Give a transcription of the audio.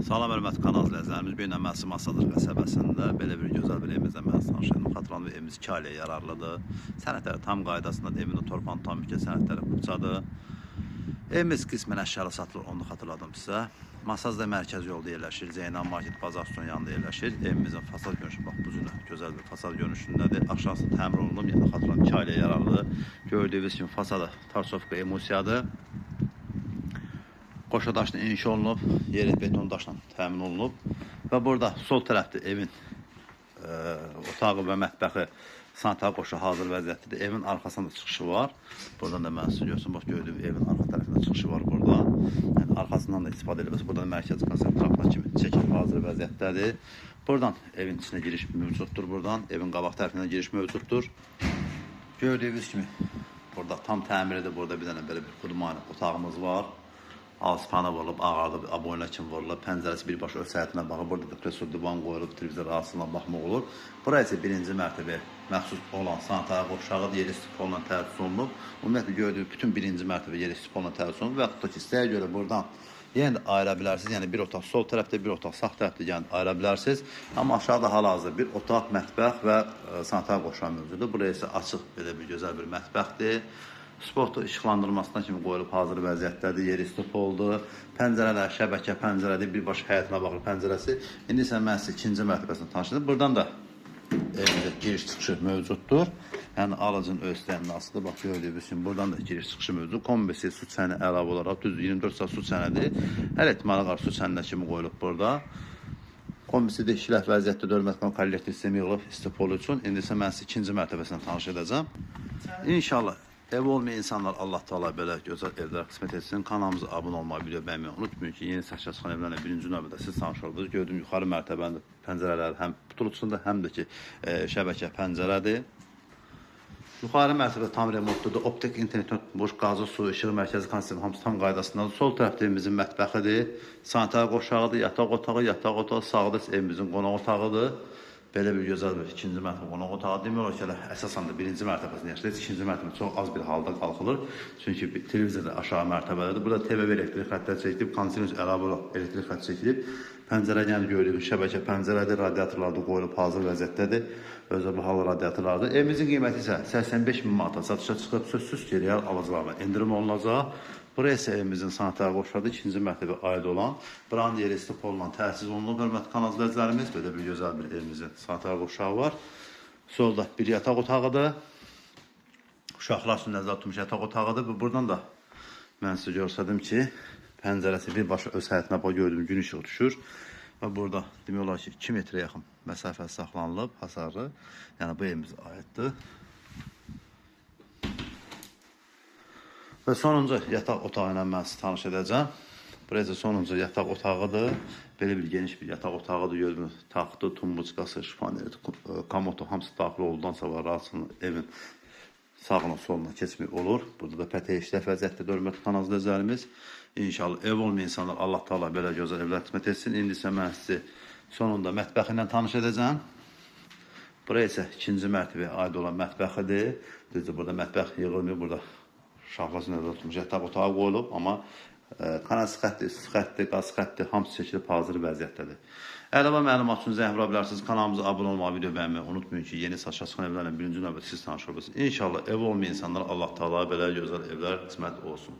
Salam hörmətli kanal izləyicilərimiz, bu gün Əməsi Masadır qəsəbəsində belə bir gözəl bir evimizdə mən tanışıyorum. Xatıran bir evimiz 2 ailəyə yararlıdır. Sənədləri tam qaydasındadır, evində torpan tam mülkiyyət sənədləri qurcadır. Evimiz qismən əşyalı satılır, onu xatırladım sizə. Masazda mərkəz yolda yerləşir, Zeynal Market Bazar Üstünün yanında yerləşir. Evimizin fasad görünüşü bax bu cür gözəl bir fasad görünüşündədir. Aşağısı təmir olunub, yəni xatıran 2 ailəyə yararlıdır. Gördüyünüz kimi fasadı Tarsovka emulsiyadır. Qoşa daşla inşa olunub, yeri beton daşla təmin olunub və burada sol tərəfdə evin ə, otağı və mətbəxi sanitар qoşa hazır vəziyyətdədir. Evin arxasında çıxışı var. Buradan da mən sizə göstərim. Bax evin arxa tərəfində çıxışı var burada. Yəni arxasından da istifadə edilir. Burada da mərkəzi konsentraflar kimi çəkilib hazır vəziyyətdədir. Buradan evin içinə giriş mövcuddur. Buradan evin qabaq tərəfindən giriş mövcuddur. Gördüyünüz kimi burada tam təmirdə burada bir dənə belə bir xudmani otağımız var. Alspanı vurulub, ağardıb, aboyuna kimi vurulub, pəncərəsi birbaşa öz səhətinə baxır. Burada da kresor divan qoyulub, televizor arasından baxmaq olur. Bura isə birinci mərtəbə məxsus olan sanitar qoşağıdır, yeri stipolla tərtib olunub. Ümumiyyətlə gördüyü bütün birinci mərtəbə yeri stipolla tərtib olunub və yaxud da ki, istəyə görə buradan yenə də ayıra bilərsiniz. Yəni bir otaq sol tərəfdə, bir otaq sağ tərəfdə yəni ayıra bilərsiniz. Amma aşağıda hal-hazırda bir otaq, mətbəx və ə, sanitar qoşağı mövcuddur. Buraya isə açıq belə bir gözəl bir mətbəxdir. Sport işıqlandırmasına kimi qoyulub hazır vəziyyətdədir. Yeri stop oldu. Pəncərələr, şəbəkə pəncərədir. Birbaşa həyətinə baxır pəncərəsi. İndi isə mən sizə ikinci mərtəbəsini tanışdırdım. Buradan da evimizə giriş çıxışı mövcuddur. Yəni alıcının öz təminatısıdır. Bax gördüyünüz kimi buradan da giriş çıxışı mövcud. Kombisi su çəni əlavə olaraq düz 24 saat su çənidir. Hər ehtimala qarşı su çəninə kimi qoyulub burada. Kombisi də işləf vəziyyətdə dörmətkan kollektiv sistemi yığılıb istipolu üçün. İndi isə mən sizə ikinci mərtəbəsini tanış edəcəm. İnşallah ev olmayan insanlar Allah Taala belə gözəl evlər qismət etsin. Kanalımıza abunə olmayı, video bəyənməyi unutmayın ki, yeni saçma çıxan evlərlə birinci növbədə siz tanış oldunuz. Gördüyüm yuxarı mərtəbənin pəncərələri həm tutulucusunda, həm də ki, e, şəbəkə pəncərədir. Yuxarı mərtəbə tam remontludur. Optik internet, boş qazı, su, işıq mərkəzi konsepti hamısı tam qaydasındadır. Sol tərəfdə evimizin mətbəxidir. Sanitar qoşağıdır, yataq otağı, yataq otağı sağda evimizin qonaq otağıdır. Belə bir gözəl bir ikinci mərtəbə qonaq otağı demək olar ki, əsasən də birinci mərtəbəsində yaşayır. İkinci mərtəbə çox az bir halda qalxılır. Çünki bir televizor da aşağı mərtəbədədir. Burada TV elektrik xəttləri çəkilib, əlavə olaraq elektrik xətti çəkilib. Pəncərə yəni gördüyünüz şəbəkə pəncərədir, radiatorlar da qoyulub hazır vəziyyətdədir. Özə bahalı radiatorlardır. Evimizin qiyməti isə 85 min manata satışa çıxıb, sözsüz ki, real alıcılarla endirim olunacaq. Buraya isə evimizin sanitar qoşuladı, ikinci mərtəbə aid olan, brand yeri stop olunan təsis olunub. Hörmətli kanal izləyicilərimiz, belə bir gözəl bir evimizin sanitar qoşağı var. Solda bir yataq otağıdır. Uşaqlar üçün nəzərdə tutmuş yataq otağıdır. Buradan da mən sizə göstərdim ki, pəncərəsi birbaşa öz həyətinə bax gördüyüm gün işığı düşür. Və burada demək olar ki, 2 metrə yaxın məsafə saxlanılıb, hasarlı. Yəni bu evimizə aiddir. Və sonuncu yataq otağı ilə mən sizi tanış edəcəm. Burası sonuncu yataq otağıdır. Belə bir geniş bir yataq otağıdır. Gördüyünüz taxtı, tumbuçkası, şifoneri, komodu hamısı daxil olduqdan sonra rahatsın evin sağına soluna keçmək olur. Burada da pətə işləf vəziyyətdə hörmətli kanal izləyicilərimiz. İnşallah ev olmayan insanlar Allah Taala belə gözəl evlər qismət etsin. İndi isə mən sizi sonunda mətbəxi tanış edəcəm. Bura isə ikinci mərtəbəyə aid olan mətbəxidir. Burada mətbəx yığılmıyor. Burada da tutmuş yataq otağı qoyulub, amma e, kanal xətti, su xətti, qaz xətti hamısı çəkilib hazır vəziyyətdədir. Əlavə məlumat üçün zəng vura bilərsiniz. Kanalımıza abunə olmağı, video bəyənməyi unutmayın ki, yeni saçma çıxan evlərlə birinci növbədə siz tanış olursunuz. İnşallah ev olmayan insanlara Allah Taala belə gözəl evlər qismət olsun.